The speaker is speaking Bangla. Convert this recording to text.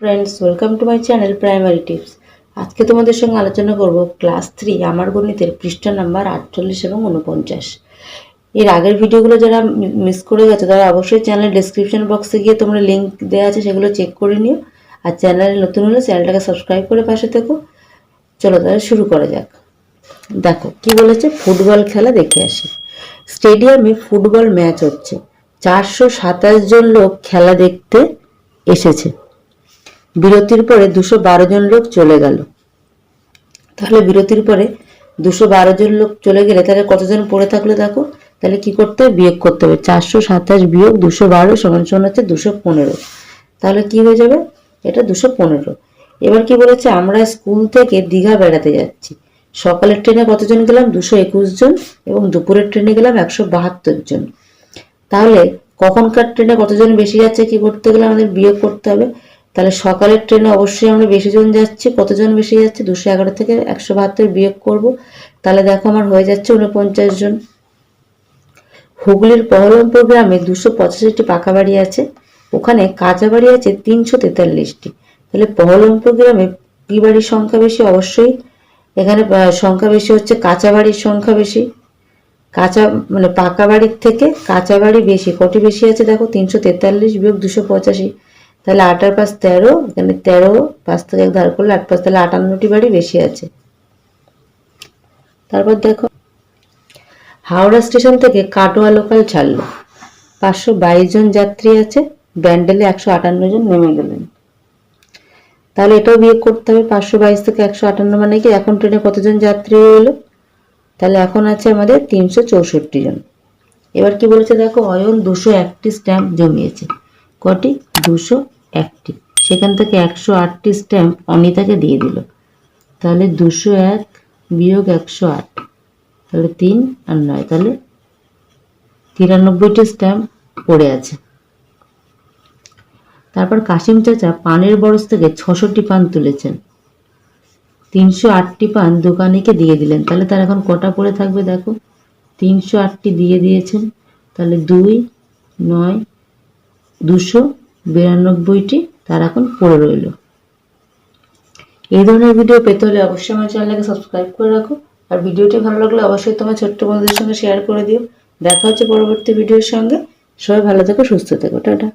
Friends welcome to my channel primary tips আজকে তোমাদের সঙ্গে আলোচনা করব ক্লাস থ্রি আমার গণিতের পৃষ্ঠা নাম্বার আটচল্লিশ এবং উনপঞ্চাশ এর আগের ভিডিওগুলো যারা মিস করে গেছে, তারা অবশ্যই চ্যানেলের ডিসক্রিপশন বক্সে গিয়ে তোমরা লিঙ্ক দেওয়া আছে, সেগুলো চেক করে নিও। আর চ্যানেলে নতুন হলে চ্যানেলটাকে সাবস্ক্রাইব করে পাশে থেকো। চলো তাহলে শুরু করা যাক। দেখো, কি বলেছে? ফুটবল খেলা দেখে আসি। স্টেডিয়ামে ফুটবল ম্যাচ হচ্ছে। চারশো সাতাশ জন লোক খেলা দেখতে এসেছে। বিরতির পরে দুশো বারো জন লোক চলে গেল। তাহলে বিরতির পরে দুশো বারো জন লোক চলে গেলে তাহলে কতজন পড়ে থাকল দেখো? তাহলে কি করতে হবে? বিয়োগ করতে হবে। চারশো সাতাশ বিয়োগ দুশো বারো সমান সমান হচ্ছে দুশো পনেরো। তাহলে কি হয়ে যাবে? এটা দুশো পনেরো। এবার কি বলেছে? আমরা স্কুল থেকে দীঘা বেড়াতে যাচ্ছি। সকালের ট্রেনে কতজন গেলাম? দুশো একুশ জন এবং দুপুরের ট্রেনে গেলাম একশো বাহাত্তর জন। তাহলে কখনকার ট্রেনে কতজন বেশি যাচ্ছে কি করতে গেলে আমাদের বিয়োগ করতে হবে? তাহলে সকালের ট্রেনে অবশ্যই আমরা বেশি জন যাচ্ছি। কতজন বেশি যাচ্ছে? দুশো এগারো থেকে একশো বাহাত্তর বিয়োগ করব। তাহলে দেখো আমার হয়ে যাচ্ছে উনপঞ্চাশ জন। হুগলির বহরমপুর গ্রামে দুশো পঁচাশিটি পাকা বাড়ি আছে। ওখানে কাঁচা বাড়ি আছে তিনশো তেতাল্লিশটি। তাহলে বহরমপুর গ্রামে কি বাড়ির সংখ্যা বেশি? অবশ্যই এখানে সংখ্যা বেশি হচ্ছে কাঁচা বাড়ির সংখ্যা বেশি। কাঁচা মানে পাকা বাড়ির থেকে কাঁচা বাড়ি বেশি, কটি বেশি আছে দেখো? তিনশো তেতাল্লিশ বিয়োগ দুশো পঁচাশি। তাহলে আট আর পাঁচ তেরো, এখানে তেরো, পাঁচ থেকে এক ধার করলে আট পাঁচ, তাহলে আটান্নটি বাড়ি বেশি আছে। তারপর দেখো, হাওড়া স্টেশন থেকে কাটোয়া লোকাল ছাড়লো। পাঁচশো বাইশ জন যাত্রী আছে, ব্যান্ডেলে একশো আটান্ন জন নেমে গেলেন। তাহলে এটাও বিয়োগ করতে হবে, পাঁচশো বাইশ থেকে একশো আটান্ন মানে কি, এখন ট্রেনে কতজন যাত্রী এলো তাহলে এখন আছে আমাদের তিনশো চৌষট্টি জন। এবার কি বলেছে দেখো, অয়ন দুশো একটি স্ট্যাম্প জমিয়েছে। কটি? দুশো একটি। সেখান থেকে একশো আটটি স্ট্যাম্প অনিতাকে দিয়ে দিল। তাহলে দুশো এক বিয়োগ একশো আট। তাহলে তিন আর নয়। তাহলে তিরানব্বইটি স্ট্যাম্প পড়ে আছে। তারপর কাশিম চাচা পানের বরস থেকে ছশোটি পান তুলেছেন। তিনশো আটটি পান দোকানিকে দিয়ে দিলেন। তাহলে তার এখন কটা পড়ে থাকবে দেখো? তিনশো আটটি দিয়ে দিয়েছেন। তাহলে দুই, নয় দুশো বিরানব্বইটি তার এখন পড়ে রইল। এই ধরনের ভিডিও পেতে হলে অবশ্যই আমার চ্যানেলকে সাবস্ক্রাইব করে রাখো। আর ভিডিওটি ভালো লাগলে অবশ্যই তোমার ছোট্ট বন্ধুদের সঙ্গে শেয়ার করে দিও। দেখা হচ্ছে পরবর্তী ভিডিওর সঙ্গে। সবাই ভালো থেকো, সুস্থ থেকো। টাটা।